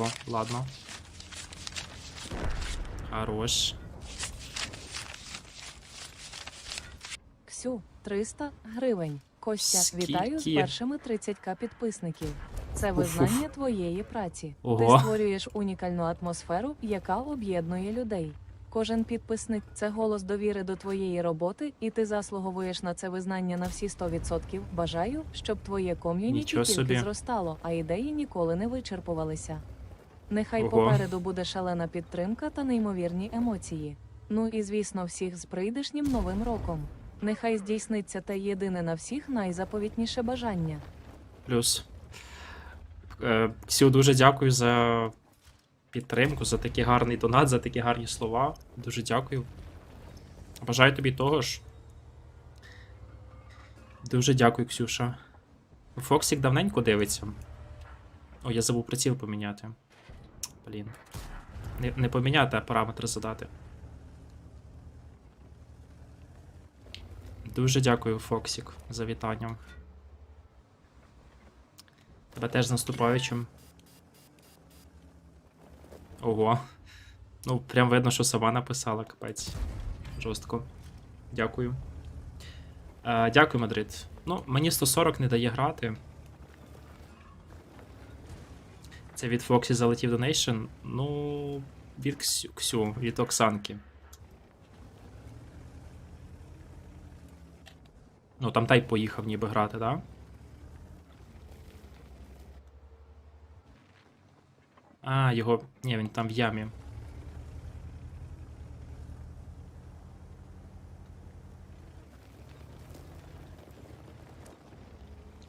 О, ладно. Хорош. Ксю 300 гривень. Костя, Скільки? вітаю з першими 30к підписників. Це визнання твоєї праці. Ого. Ти створюєш унікальну атмосферу, яка об'єднує людей. Кожен підписник це голос довіри до твоєї роботи, і ти заслуговуєш на це визнання на всі 100%. Бажаю, щоб твоє ком'юніті Нічого тільки собі. зростало, а ідеї ніколи не вичерпувалися. Нехай Ого. попереду буде шалена підтримка та неймовірні емоції. Ну і звісно, всіх з прийдешнім новим роком. Нехай здійсниться те єдине на всіх найзаповітніше бажання. Плюс. Е, Ксю, дуже дякую за підтримку, за такий гарний донат, за такі гарні слова. Дуже дякую. Бажаю тобі того ж. Дуже дякую, Ксюша. Фоксік давненько дивиться. О, я забув приціл поміняти. Блін. Не, не поміняти, а параметри задати. Дуже дякую, Фоксік, за вітання. Тебе теж з наступаючим. Ого. Ну, прям видно, що сама написала, капець. Жорстко. Дякую. Е, дякую, Мадрид. Ну, мені 140 не дає грати. Це від Фоксі залетів донейшн. Ну, від Ксю, Ксю, від Оксанки. Ну, там тай поїхав ніби грати, так? Да? А, його. Ні, він там в ямі.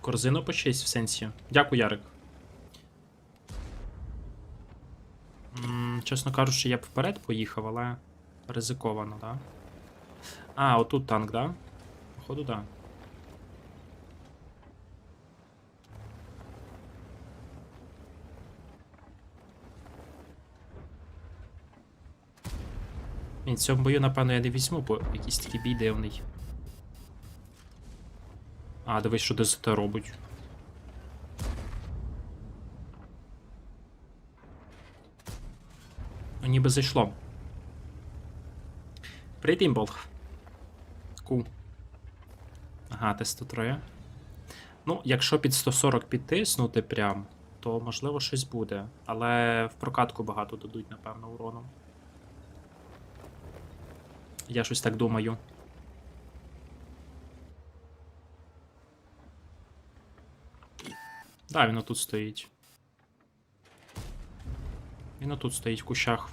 Корзину почесть в сенсі. Дякую, Ярик. М, чесно кажучи, я б вперед поїхав, але ризиковано, да? А, отут танк, да? Походу, да. Він в цьому бою, напевно, я не візьму, бо якийсь такий бій дивний. А, дивись, що ДЗТ робить. Ніби зайшло. Привіт, імбол. Ку. Ага, Т-103. Ну, якщо під 140 підтиснути прям, то можливо щось буде. Але в прокатку багато дадуть, напевно, урону. Я щось так думаю. Да, він отут стоїть. Він отут стоїть в кущах.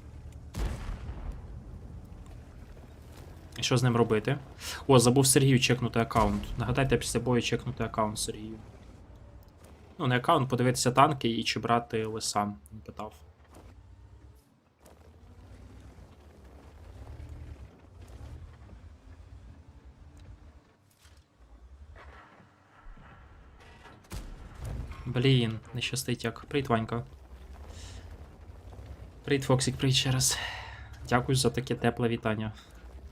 Що з ним робити? О, забув Сергію чекнути аккаунт. Нагадайте після бою чекнути аккаунт Сергію. Ну, не аккаунт, подивитися танки і чи брати лиса, він питав. Блін, не щастить як. Привіт, Ванька. Привіт, Фоксік, привіт ще раз. Дякую за таке тепле вітання.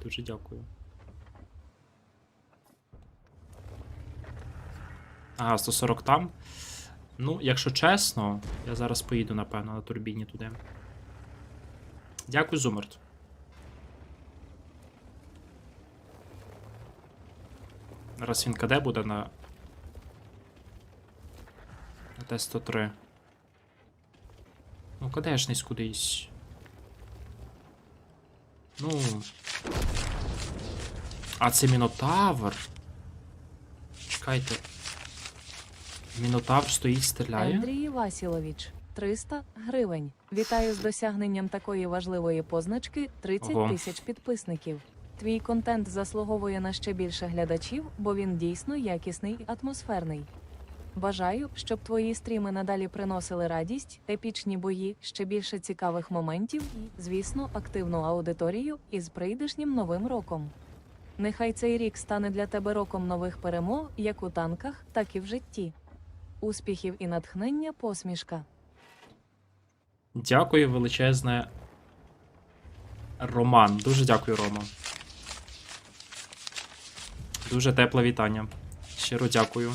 Дуже дякую. Ага, 140 там. Ну, якщо чесно, я зараз поїду, напевно, на турбіні туди. Дякую, Зумерт. Зараз він КД буде на. На Т-103. Ну, кадешність кудись. Ну. А це Мінотавр. Чекайте. Мінотавр стоїть, стріляє. Андрій Васілович 300 гривень. Вітаю з досягненням такої важливої позначки 30 Ого. тисяч підписників. Твій контент заслуговує на ще більше глядачів, бо він дійсно якісний і атмосферний. Бажаю, щоб твої стріми надалі приносили радість, епічні бої, ще більше цікавих моментів і, звісно, активну аудиторію із прийдешнім новим роком. Нехай цей рік стане для тебе роком нових перемог, як у танках, так і в житті. Успіхів і натхнення посмішка. Дякую величезне. Роман. Дуже дякую, Рома. Дуже тепле вітання. Щиро дякую.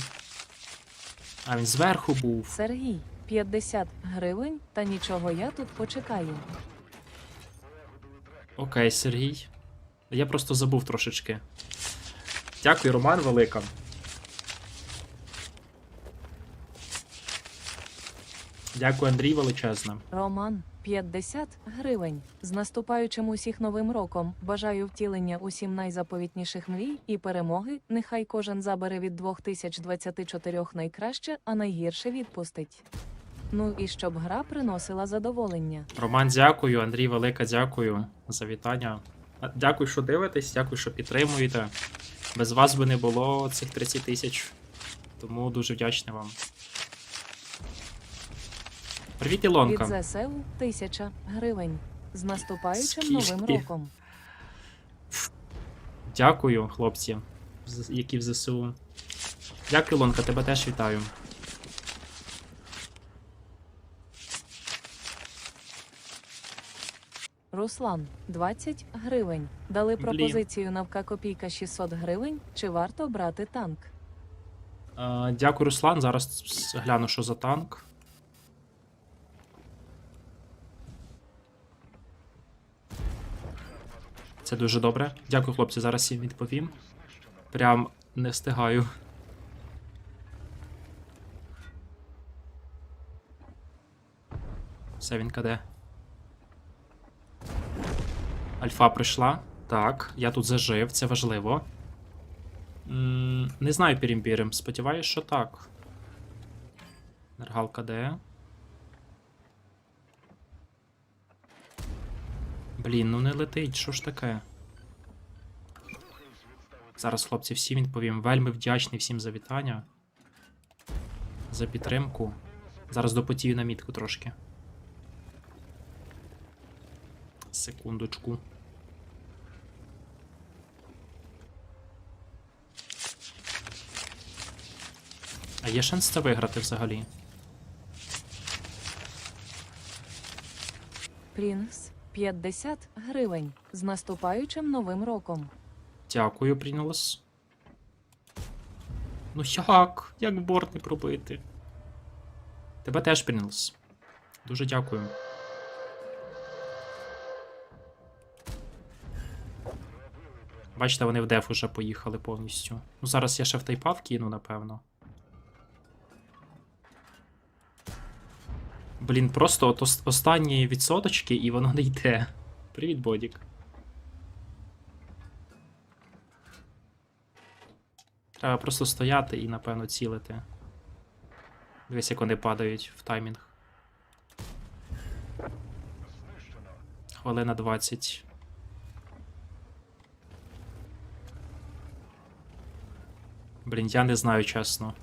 А він зверху був. Сергій 50 гривень, та нічого я тут почекаю. Окей, Сергій. Я просто забув трошечки. Дякую, Роман Велика. Дякую, Андрій величезне. Роман 50 гривень. З наступаючим усіх новим роком. Бажаю втілення усім найзаповітніших мрій і перемоги. Нехай кожен забере від 2024 найкраще, а найгірше відпустить. Ну і щоб гра приносила задоволення. Роман, дякую. Андрій Велика, дякую за вітання. Дякую, що дивитесь, дякую, що підтримуєте. Без вас би не було цих 30 тисяч. Тому дуже вдячний вам. Привіт, Від ЗСУ 1000 гривень. З наступаючим Скільки? новим роком. Дякую, хлопці, які в ЗСУ. Дякую, Ілонка, тебе теж вітаю. Руслан 20 гривень. Дали Блін. пропозицію навка копійка 600 гривень. Чи варто брати танк? Е, дякую, Руслан. Зараз гляну, що за танк. Це дуже добре. Дякую, хлопці. Зараз їм відповім. Прям не встигаю. Все, він каде. Альфа прийшла. Так, я тут зажив, це важливо. М, Не знаю пірімпірим. Сподіваюсь, що так. Нергалка де? Блін, ну не летить, що ж таке? Зараз, хлопці, всім відповім. Вельми вдячний всім за вітання. За підтримку. Зараз допотію на мітку трошки. Секундочку. А є шанс це виграти взагалі? Прінс 50 гривень. З наступаючим новим роком. Дякую, Прінулес. Ну як? Як борт не пробити? Тебе теж Прінулес. Дуже дякую. Бачите, вони в деф уже поїхали повністю. Ну зараз я ще в тайпав кину, напевно. Блін, просто от останні відсоточки і воно не йде. Привіт, Бодік. Треба просто стояти і, напевно, цілити. Дивись, як вони падають в таймінг. Хвилина 20. Блін, я не знаю, чесно.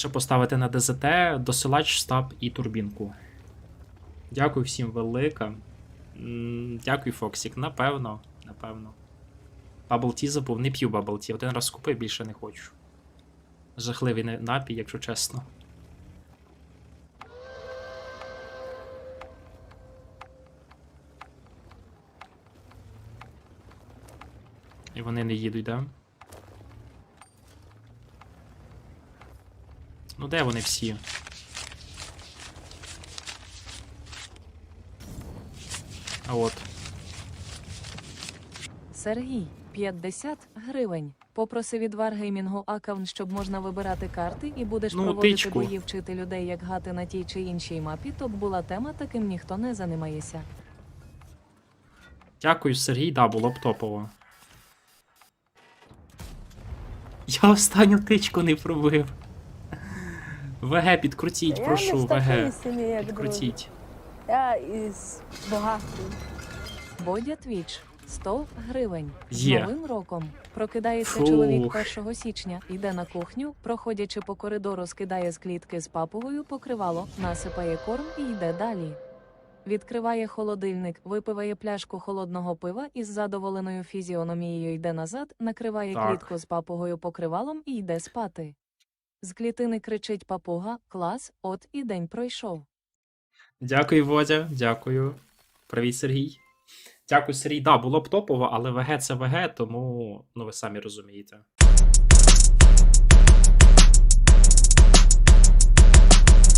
Щоб поставити на ДЗТ, досилач, стаб і турбінку. Дякую всім велика. Дякую, Фоксік. Напевно, напевно. Бабл Ті забув, не п'ю Бабл Ті. Один раз купив, більше не хочу. Жахливий напій, якщо чесно. І вони не їдуть, да? Ну де вони всі? А от. Сергій 50 гривень. Попроси від Wargaming аккаунт, щоб можна вибирати карти, і будеш Ну, проводити тичку. бої вчити людей, як гати на тій чи іншій мапі. То б була тема, таким ніхто не займається. Дякую, Сергій, да, було б топово. Я останню тичку не пробив. ВГ, підкрутіть, Я прошу, не в такій ВГ. сім'ї, як. Підкрутіть. Я із багатої. Бодя Твіч 100 гривень. З Є. новим роком. Прокидається Фух. чоловік 1 січня, йде на кухню, проходячи по коридору, скидає з клітки з папугою покривало, насипає корм і йде далі. Відкриває холодильник, випиває пляшку холодного пива і з задоволеною фізіономією йде назад, накриває Так. клітку з папугою покривалом і йде спати. З клітини кричить папуга: Клас, от і день пройшов. Дякую, Водя, дякую. Привіт, Сергій. Дякую, Сергій. Да, було б топово, але ВГ це ВГ, тому ну ви самі розумієте.